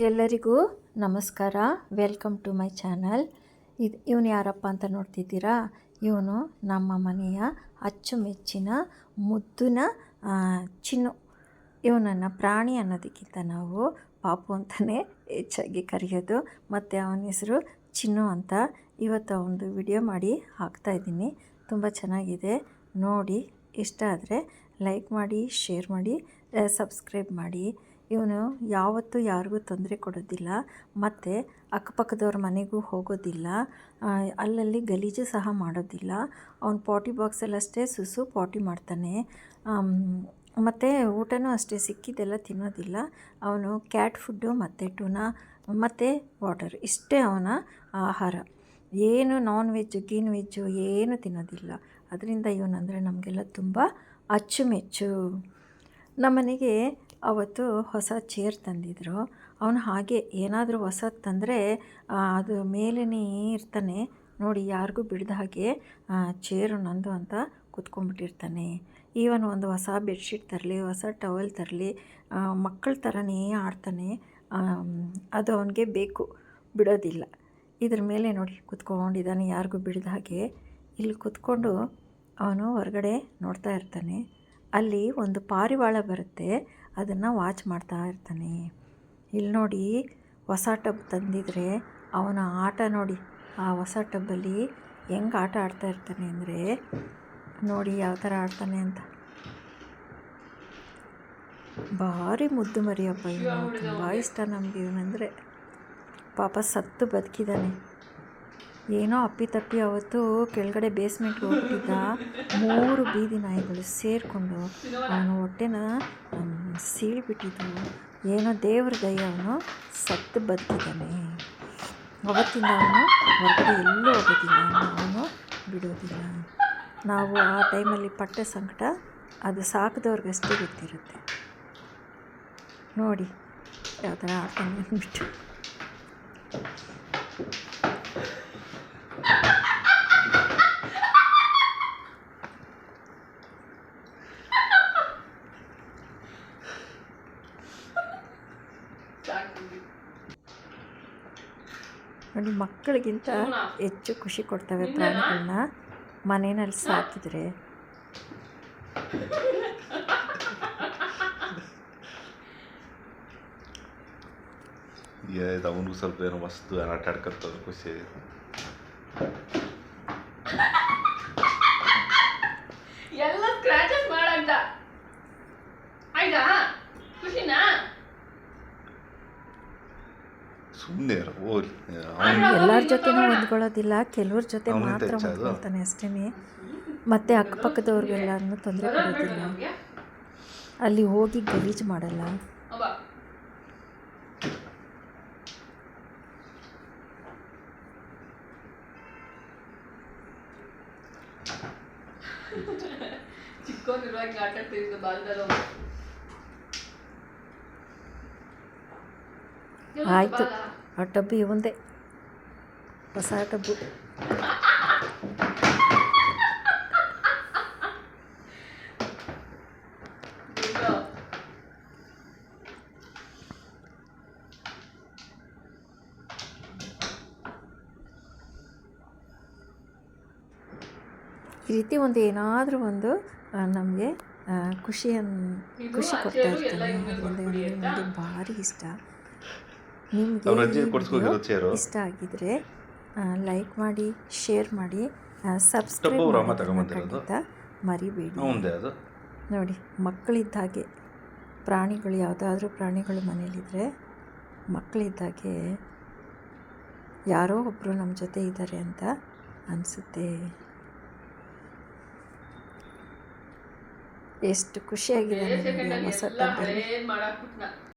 ಎಲ್ಲರಿಗೂ ನಮಸ್ಕಾರ. Welcome to my channel ಇದು, ಇವನು ಯಾರಪ್ಪ ಅಂತ ನೋಡ್ತಿದ್ದೀರಾ? ಇವನು ನಮ್ಮ ಮನೆಯ ಅಚ್ಚುಮೆಚ್ಚಿನ, ಮುದ್ದಿನ ಚಿನ್ನು. ಇವನನ್ನು ಪ್ರಾಣಿ ಅನ್ನೋದಕ್ಕಿಂತ ನಾವು ಪಾಪು ಅಂತಲೇ ಹೆಚ್ಚಾಗಿ ಕರೆಯೋದು. ಮತ್ತು ಅವನ ಹೆಸರು ಚಿನ್ನು ಅಂತ ಇವತ್ತು ಒಂದು ವಿಡಿಯೋ ಮಾಡಿ ಹಾಕ್ತಾಯಿದ್ದೀನಿ ತುಂಬ ಚೆನ್ನಾಗಿದೆ. ನೋಡಿ, ಇಷ್ಟ ಆದರೆ ಲೈಕ್ ಮಾಡಿ ಶೇರ್ ಮಾಡಿ ಸಬ್ಸ್ಕ್ರೈಬ್ ಮಾಡಿ. ಇವನು ಯಾವತ್ತೂ ಯಾರಿಗೂ ತೊಂದರೆ ಕೊಡೋದಿಲ್ಲ. ಮತ್ತು ಅಕ್ಕಪಕ್ಕದವ್ರ ಮನೆಗೂ ಹೋಗೋದಿಲ್ಲ. ಅಲ್ಲಲ್ಲಿ ಗಲೀಜು ಸಹ ಮಾಡೋದಿಲ್ಲ. ಅವನು ಪಾಟಿ ಬಾಕ್ಸಲ್ಲಷ್ಟೇ ಸುಸು ಪಾಟಿ ಮಾಡ್ತಾನೆ. ಮತ್ತು ಊಟನೂ ಅಷ್ಟೇ ಸಿಕ್ಕಿದ್ದೆಲ್ಲ ತಿನ್ನೋದಿಲ್ಲ. ಅವನು ಕ್ಯಾಟ್ ಫುಡ್ಡು, ಮತ್ತು ಟುನಾ, ಮತ್ತು ವಾಟರ್. ಇಷ್ಟೇ ಅವನ ಆಹಾರ. ಏನು ನಾನ್ ವೆಜ್ಜು, ಗೀನ್ ವೆಜ್ಜು ಏನು ತಿನ್ನೋದಿಲ್ಲ. ಅದರಿಂದ ಇವನಂದರೆ ನಮಗೆಲ್ಲ ತುಂಬ ಅಚ್ಚುಮೆಚ್ಚು. ನಮ್ಮನೆಗೆ ಅವತ್ತು ಹೊಸ ಚೇರ್ ತಂದಿದ್ರು. ಅವನು ಹಾಗೆ ಏನಾದರೂ ಹೊಸದು ತಂದರೆ ಅದು ಮೇಲೇ ಇರ್ತಾನೆ. ನೋಡಿ, ಯಾರಿಗೂ ಬಿಡ್ದ ಹಾಗೆ ಚೇರು ನಂದು ಅಂತ ಕೂತ್ಕೊಂಡ್ಬಿಟ್ಟಿರ್ತಾನೆ. ಈವನ್ ಒಂದು ಹೊಸ ಬೆಡ್ಶೀಟ್ ತರಲಿ, ಹೊಸ ಟವಲ್ ತರಲಿ ಮಕ್ಕಳ ಥರನೇ ಆಡ್ತಾನೆ. ಅದು ಅವನಿಗೆ ಬೇಕು. ಬಿಡೋದಿಲ್ಲ. ಇದ್ರ ಮೇಲೆ ನೋಡಿ, ಕೂತ್ಕೊಂಡಿದ್ದಾನೆ, ಯಾರಿಗೂ ಬಿಡ್ದ ಹಾಗೆ. ಇಲ್ಲಿ ಕೂತ್ಕೊಂಡು ಅವನು ಹೊರಗಡೆ ನೋಡ್ತಾ ಇರ್ತಾನೆ. ಅಲ್ಲಿ ಒಂದು ಪಾರಿವಾಳ ಬರುತ್ತೆ. ಅದನ್ನು ವಾಚ್ ಮಾಡ್ತಾ ಇರ್ತಾನೆ. ಇಲ್ಲಿ ನೋಡಿ, ಹೊಸ ಟಬ್ ತಂದಿದ್ರೆ ಅವನ ಆಟ ನೋಡಿ, ಆ ಹೊಸ ಟಬ್ಬಲ್ಲಿ ಹೆಂಗೆ ಆಟ ಆಡ್ತಾ ಇರ್ತಾನೆ ಅಂದರೆ, ನೋಡಿ ಯಾವ ಥರ ಆಡ್ತಾನೆ ಅಂತ. ಭಾರಿ ಮುದ್ದು ಮರಿಯಪ್ಪ ಇವನು, ತುಂಬ ಇಷ್ಟ ನಮಗೆ ಇವನಂದರೆ ಪಾಪ ಸತ್ತು ಬದುಕಿದ್ದಾನೆ ಏನೋ ಅಪ್ಪಿತಪ್ಪಿ ಅವತ್ತು ಕೆಳಗಡೆ ಬೇಸ್ಮೆಂಟ್ಗೆ ಹೋಗ್ಬಿಟ್ಟಿದ್ದ. ಮೂರು ಬೀದಿ ನಾಯಿಗಳು ಸೇರಿಕೊಂಡು ಅವನ ಹೊಟ್ಟೆನ ಮ್, ಸೀಳ್ಬಿಟ್ಟಿದ್ವು ಏನೋ ದೇವ್ರ ದಯ ಅವನು ಸತ್ತು ಬದುಕಿದ್ದಾನೆ. ಅವತ್ತಿಂದ ಅವನು ಹೊರಗಡೆ ಎಲ್ಲೂ ಹೋಗೋದಿಲ್ಲ. ಅವನು ಬಿಡೋದಿಲ್ಲ. ನಾವು ಆ ಟೈಮಲ್ಲಿ ಪಟ್ಟ ಸಂಕಟ ಅದು ಸಾಕಿದವ್ರಿಗಷ್ಟೇ ಗೊತ್ತಿರುತ್ತೆ. ನೋಡಿ ಯಾವ ಥರ ಆಟ ಅಂದ್ಬಿಟ್ಟು. ನೋಡಿ ಮಕ್ಕಳಿಗಿಂತ ಹೆಚ್ಚು ಖುಷಿ ಕೊಡ್ತವೆ ಪ್ರಾಣಿಗಳನ್ನ ಮನೆಯಲ್ಲಿ ಸಾಕಿದರೆ. ಇದು ಅವನಿಗೂ ಸ್ವಲ್ಪ ಏನೋ ಮಸ್ತು ಆಟ ಆಡ್ಕೊಳ್ತಾರೆ ಖುಷಿ. ಎಲ್ಲ ಸ್ಕ್ರಾಚಸ್ ಮಾಡಂತ ಆಯ್ತಾ? ಖುಷಿನಾ? ಸುಮ್ಮನೆ ಎಲ್ಲರ ಜೊತೆನೂ ಹೊಂದ್ಕೊಳ್ಳೋದಿಲ್ಲ ಕೆಲವ್ರ ಜೊತೆ ಮಾತ್ರ. ಹೊಂದ್ಕೊಳ್ತಾನೆ ಅಷ್ಟೇ ಮತ್ತು ಅಕ್ಕಪಕ್ಕದವ್ರಿಗೆಲ್ಲ ತೊಂದರೆ ಕೊಡೋದಿಲ್ಲ. ಅಲ್ಲಿ ಹೋಗಿ ಗಲೀಜು ಮಾಡಲ್ಲ. ಆಯ್ತು ಚಿಕ್ಕವನಿರುವಾಗ ಆಟ ಆಡ್ತಿದ್ದು ಬಾಲ್ದಲ್ಲ. ಆಯಿತು. ಆ ಡಬ್ಬಿ ಒಂದೇ. ಹೊಸ ಟಬ್ಬು ಈ ರೀತಿ ಒಂದು ಏನಾದರೂ ಒಂದು ನಮಗೆ ಖುಷಿಯನ್ನು ಖುಷಿ ಕೊಡ್ತಾ ಇರ್ತಾನೆ ಅದರಿಂದ ನನಗೆ ಭಾರಿ ಇಷ್ಟ. ನಿಮಗೆ? ಇಷ್ಟ ಆಗಿದ್ರೆ ಲೈಕ್ ಮಾಡಿ ಶೇರ್ ಮಾಡಿ ಸಬ್ಸ್ಕ್ರೈಬ್ ಮರಿಬೇಡಿ. ನೋಡಿ ಮಕ್ಕಳಿದ್ದ ಹಾಗೆ ಪ್ರಾಣಿಗಳು ಯಾವುದಾದ್ರೂ ಪ್ರಾಣಿಗಳು ಮನೇಲಿದ್ರೆ ಮಕ್ಕಳಿದ್ದಾಗೆ ಯಾರೋ ಒಬ್ಬರು ನಮ್ಮ ಜೊತೆ ಇದ್ದಾರೆ ಅಂತ ಅನಿಸುತ್ತೆ. ಎಷ್ಟು ಖುಷಿಯಾಗಿದೆ ಹೊಸ